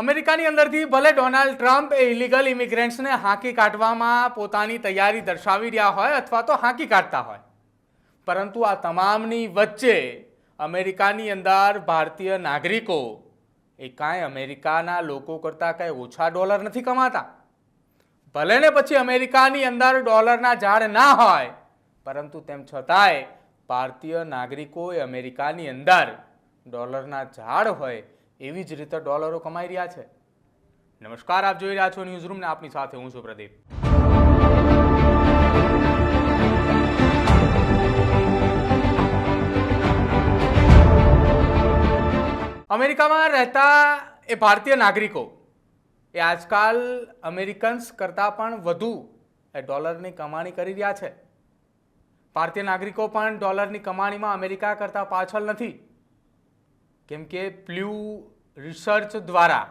અમેરિકાની અંદરથી ભલે ડોનાલ્ડ ટ્રમ્પ એ ઇલીગલ ઇમિગ્રન્ટ્સને હાંકી કાઢવામાં પોતાની તૈયારી દર્શાવી રહ્યા હોય અથવા તો હાંકી કાઢતા હોય. પરંતુ આ તમામની વચ્ચે અમેરિકાની અંદર ભારતીય નાગરિકો એ કાંઈ અમેરિકાના લોકો કરતાં કાંઈ ઓછા ડોલર નથી કમાતા. ભલે ને પછી અમેરિકાની અંદર ડોલરના ઝાડ ના હોય, પરંતુ તેમ છતાંય ભારતીય નાગરિકો એ અમેરિકાની અંદર ડોલરના ઝાડ હોય એવી જ રીતે ડોલરો કમાઈ રહ્યા છે. નમસ્કાર, આપ જોઈ રહ્યા છો ન્યૂઝ રૂમ ને આપની સાથે હું છું પ્રદીપ. અમેરિકામાં રહેતા એ ભારતીય નાગરિકો, એ આજકાલ અમેરિકન્સ કરતાં પણ વધુ એ ડોલરની કમાણી કરી રહ્યા છે. ભારતીય નાગરિકો પણ ડોલરની કમાણીમાં અમેરિકા કરતાં પાછળ નથી. કેમ કે પ્લ્યુ રિસર્ચ દ્વારા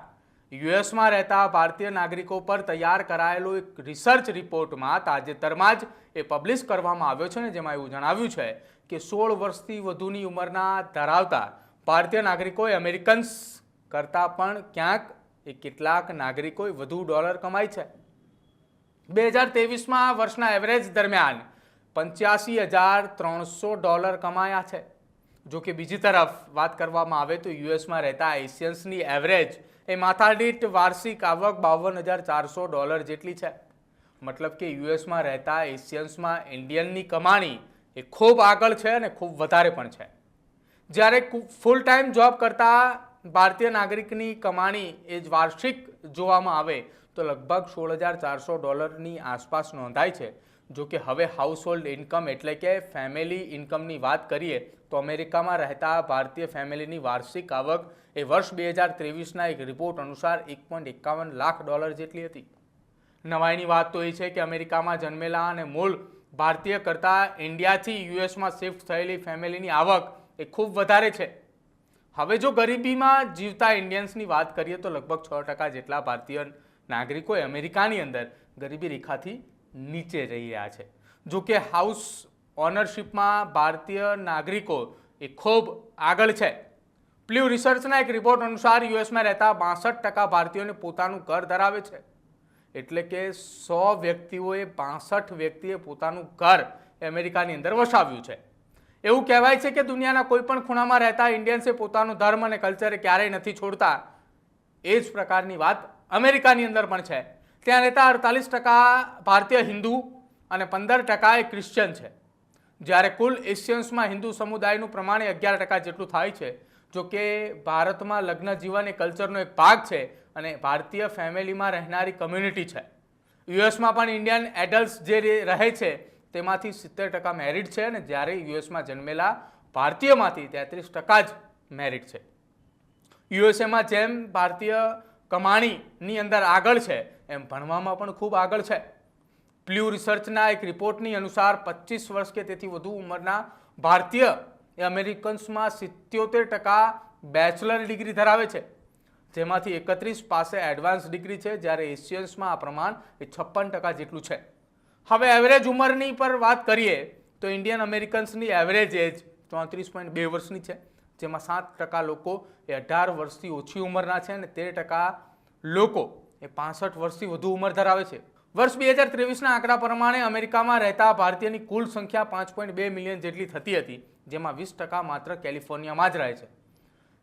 યુએસમાં રહેતા ભારતીય નાગરિકો પર તૈયાર કરાયેલો એક રિસર્ચ રિપોર્ટમાં તાજેતરમાં જ એ પબ્લિશ કરવામાં આવ્યો છે ને જેમાં એવું જણાવ્યું છે કે સોળ વર્ષથી વધુની ઉંમરના ધરાવતા ભારતીય નાગરિકોએ અમેરિકન્સ કરતાં પણ ક્યાંક એ કેટલાક નાગરિકોએ વધુ ડોલર કમાય છે. બે હજાર તેવીસમાં વર્ષના એવરેજ દરમિયાન પંચ્યાસી હજાર ત્રણસો ડોલર કમાયા છે. જો કે બીજી તરફ વાત કરવામાં આવે તો યુએસમાં રહેતા એશિયન્સની એવરેજ એ માથાદીઠ વાર્ષિક આવક બાવન હજાર ચારસો ડોલર જેટલી છે. મતલબ કે યુએસમાં રહેતા એશિયન્સમાં ઇન્ડિયનની કમાણી એ ખૂબ આગળ છે અને ખૂબ વધારે પણ છે. જ્યારે ફૂલ ટાઈમ જોબ કરતા ભારતીય નાગરિકની કમાણી એ જ વાર્ષિક જોવામાં આવે તો લગભગ સોળ હજાર ચારસો ડોલરની આસપાસ નોંધાય છે. જો કે હવે હાઉસહોલ્ડ ઇન્કમ એટલે કે ફેમિલી ઇન્કમની વાત કરીએ, તો અમેરિકામાં રહેતા ભારતીય ફેમિલીની વાર્ષિક આવક એ વર્ષ બે હજાર ત્રેવીસના એક રિપોર્ટ અનુસાર એક પોઈન્ટ એકાવન લાખ ડોલર જેટલી હતી. નવાઈની વાત તો એ છે કે અમેરિકામાં જન્મેલા અને મૂળ ભારતીય કરતાં ઇન્ડિયાથી યુએસમાં શિફ્ટ થયેલી ફેમિલીની આવક એ ખૂબ વધારે છે. હવે જો ગરીબીમાં જીવતા ઇન્ડિયન્સની વાત કરીએ તો લગભગ છ ટકા જેટલા ભારતીય નાગરિકો એ અમેરિકાની અંદર ગરીબી રેખાથી નીચે રહી રહ્યા છે. જો કે હાઉસ ઓનરશિપમાં ભારતીય નાગરિકો એ ખૂબ આગળ છે. પ્લ્યુ રિસર્ચના એક રિપોર્ટ અનુસાર યુએસમાં રહેતા બાસઠ ટકા ભારતીયોને પોતાનું ઘર ધરાવે છે. એટલે કે સો વ્યક્તિઓએ બાસઠ વ્યક્તિએ પોતાનું ઘર અમેરિકાની અંદર વસાવ્યું છે. એવું કહેવાય છે કે દુનિયાના કોઈ પણ ખૂણામાં રહેતા ઇન્ડિયન્સે પોતાનું ધર્મ અને કલ્ચર ક્યારેય નથી છોડતા. એ જ પ્રકારની વાત અમેરિકાની અંદર પણ છે. ત્યાં રહેતા અડતાલીસ ટકા ભારતીય હિન્દુ અને પંદર ટકા એ ક્રિશ્ચન છે. જ્યારે કુલ એશિયન્સમાં હિન્દુ સમુદાયનું પ્રમાણ અગિયાર ટકા જેટલું થાય છે, જો કે ભારતમાં લગ્ન જીવન એ કલ્ચરનો એક ભાગ છે અને ભારતીય ફેમિલીમાં રહેનારી કમ્યુનિટી છે. યુએસમાં પણ ઇન્ડિયન એડલ્ટ્સ જે રહે છે, તેમાંથી સિત્તેર ટકા મેરિડ છે અને જ્યારે યુએસમાં જન્મેલા ભારતીયમાંથી તેત્રીસ ટકા જ મેરિડ છે. યુએસએમાં જેમ ભારતીય કમાણીની અંદર આગળ છે એમ ભણવામાં પણ ખૂબ આગળ છે. પ્લ્યુ રિસર્ચના એક રિપોર્ટની અનુસાર પચીસ વર્ષ કે તેથી વધુ ઉંમરના ભારતીય એ અમેરિકન્સમાં સિત્યોતેર ટકા બેચલર ડિગ્રી ધરાવે છે. જેમાંથી એકત્રીસ પાસે એડવાન્સ ડિગ્રી છે, જ્યારે એશિયન્સમાં આ પ્રમાણ એ છપ્પન ટકા જેટલું છે. હવે એવરેજ ઉંમરની પર વાત કરીએ, તો ઇન્ડિયન અમેરિકન્સની એવરેજ એજ ચોત્રીસ પોઈન્ટ બે વર્ષની છે, જેમાં સાત ટકા લોકો એ અઢાર વર્ષથી ઓછી ઉંમરના છે અને તેર ટકા લોકો એ પાસઠ વર્ષથી વધુ ઉંમર ધરાવે છે. વર્ષ બે હજાર ત્રેવીસના આંકડા પ્રમાણે અમેરિકામાં રહેતા ભારતીયની કુલ સંખ્યા પાંચ પોઈન્ટ બે મિલિયન જેટલી થતી હતી, જેમાં વીસ ટકા માત્ર કેલિફોર્નિયામાં જ રહે છે.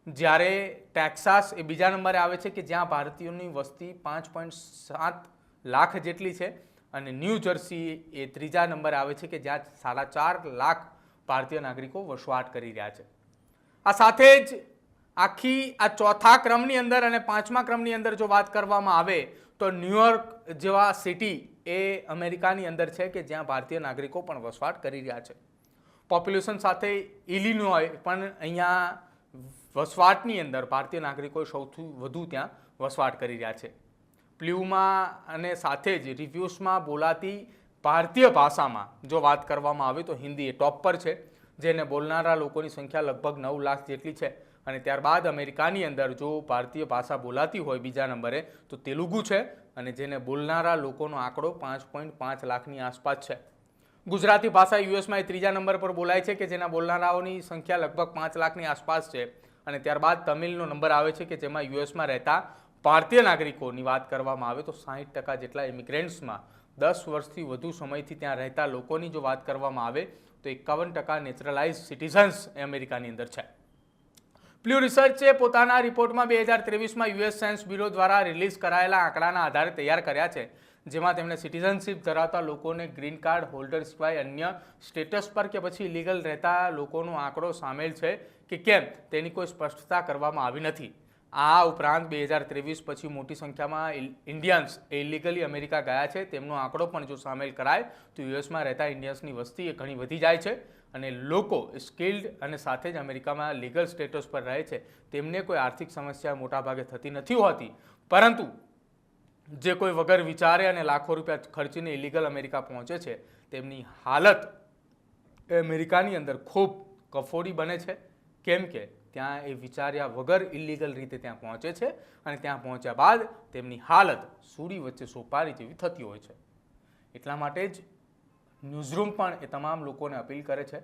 જ્યારે ટેક્સાસ એ બીજા નંબરે આવે છે કે જ્યાં ભારતીયોની વસ્તી પાંચ પોઈન્ટ સાત લાખ જેટલી છે અને ન્યૂ જર્સી એ ત્રીજા નંબરે આવે છે કે જ્યાં સાડા ચાર લાખ ભારતીય નાગરિકો વસવાટ કરી રહ્યા છે. આ સાથે જ આખી આ ચોથા ક્રમની અંદર અને પાંચમા ક્રમની અંદર જો વાત કરવામાં આવે તો ન્યુયોર્ક જેવા સિટી એ અમેરિકાની અંદર છે કે જ્યાં ભારતીય નાગરિકો પણ વસવાટ કરી રહ્યા છે. પોપ્યુલેશન સાથે ઇલિનોય પણ અહીંયા વસવાટની અંદર ભારતીય નાગરિકો સૌથી વધુ ત્યાં વસવાટ કરી રહ્યા છે. પ્લ્યુમાં અને સાથે જ રિવ્યુઝમાં બોલાતી ભારતીય ભાષામાં જો વાત કરવામાં આવે તો હિન્દી એ ટોપ પર છે, જેને બોલનારા લોકોની સંખ્યા લગભગ નવ લાખ જેટલી છે. અને ત્યારબાદ અમેરિકાની અંદર જો ભારતીય ભાષા બોલાતી હોય બીજા નંબરે, તો તેલુગુ છે અને જેને બોલનારા લોકોનો આંકડો પાંચ પોઈન્ટ પાંચ લાખની આસપાસ છે. ગુજરાતી ભાષા યુએસમાં એ ત્રીજા નંબર પર બોલાય છે કે જેના બોલનારાઓની સંખ્યા લગભગ પાંચ લાખની આસપાસ છે અને ત્યારબાદ તમિલનો નંબર આવે છે કે જેમાં યુએસમાં રહેતા ભારતીય નાગરિકોની વાત કરવામાં આવે તો સાહીઠ ટકા જેટલા ઇમિગ્રન્ટ્સમાં દસ વર્ષથી વધુ સમયથી ત્યાં રહેતા લોકોની જો વાત કરવામાં આવે, તો એકાવન ટકા નેચરલાઇઝ સિટીઝન્સ એ અમેરિકાની અંદર છે. પ્લ્યુ રિસર્ચે પોતાના રિપોર્ટમાં બે હજાર ત્રેવીસમાં યુએસ સાયન્સ બ્યુરો દ્વારા રિલીઝ કરાયેલા આંકડાના આધારે તૈયાર કર્યા છે, જેમાં તેમણે સિટીઝનશીપ ધરાવતા લોકોને ગ્રીન કાર્ડ હોલ્ડર સિવાય અન્ય સ્ટેટસ પર કે પછી ઇલીગલ રહેતા લોકોનો આંકડો સામેલ છે કે કેમ તેની કોઈ સ્પષ્ટતા કરવામાં આવી નથી. આ ઉપરાંત બે હજાર ત્રેવીસ પછી મોટી સંખ્યામાં ઇન્ડિયન્સ ઇલીગલી અમેરિકા ગયા છે, તેમનો આંકડો પણ જો સામેલ કરાય, તો યુએસમાં રહેતા ઇન્ડિયન્સની વસ્તી એ ઘણી વધી જાય છે. અને લોકો સ્કિલ્ડ અને સાથે જ અમેરિકામાં લીગલ સ્ટેટસ પર રહે છે, તેમને કોઈ આર્થિક સમસ્યા મોટાભાગે થતી નથી હોતી. પરંતુ જે કોઈ વગર વિચારે અને લાખો રૂપિયા ખર્ચીને ઇલીગલ અમેરિકા પહોંચે છે, તેમની હાલત અમેરિકાની અંદર ખૂબ કફોડી બને છે. કેમ કે ત્યાં એ વિચાર્યા વગર ઇલીગલ રીતે ત્યાં પહોંચે છે અને ત્યાં પહોંચ્યા બાદ તેમની હાલત સૂડી વચ્ચે સોપારી જેવી થતી હોય છે. એટલા માટે જ ન્યૂઝરૂમ પણ એ તમામ લોકોને અપીલ કરે છે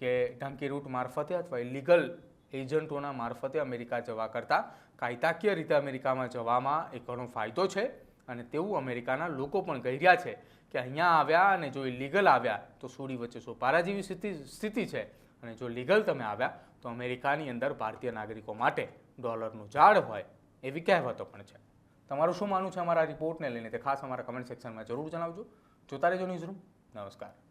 કે ઢંકી રૂટ મારફતે અથવા ઇલીગલ એજન્ટોના મારફતે અમેરિકા જવા કરતાં કાયદાકીય રીતે અમેરિકામાં જવામાં એ ઘણો ફાયદો છે અને તેવું અમેરિકાના લોકો પણ કહી રહ્યા છે કે અહીંયા આવ્યા અને જો ઇલીગલ આવ્યા તો સૂડી વચ્ચે સોપારા જેવી સ્થિતિ સ્થિતિ છે અને જો લીગલ તમે આવ્યા તો અમેરિકાની અંદર ભારતીય નાગરિકો માટે ડોલરનું ઝાડ હોય એવી કહેવતો પણ છે. તમારું શું માનવું છે? અમારા રિપોર્ટને લઈને તે ખાસ અમારા કમેન્ટ સેક્શનમાં જરૂર જણાવજો. જોતા રહેજો ન્યૂઝરૂમ નમસ્કાર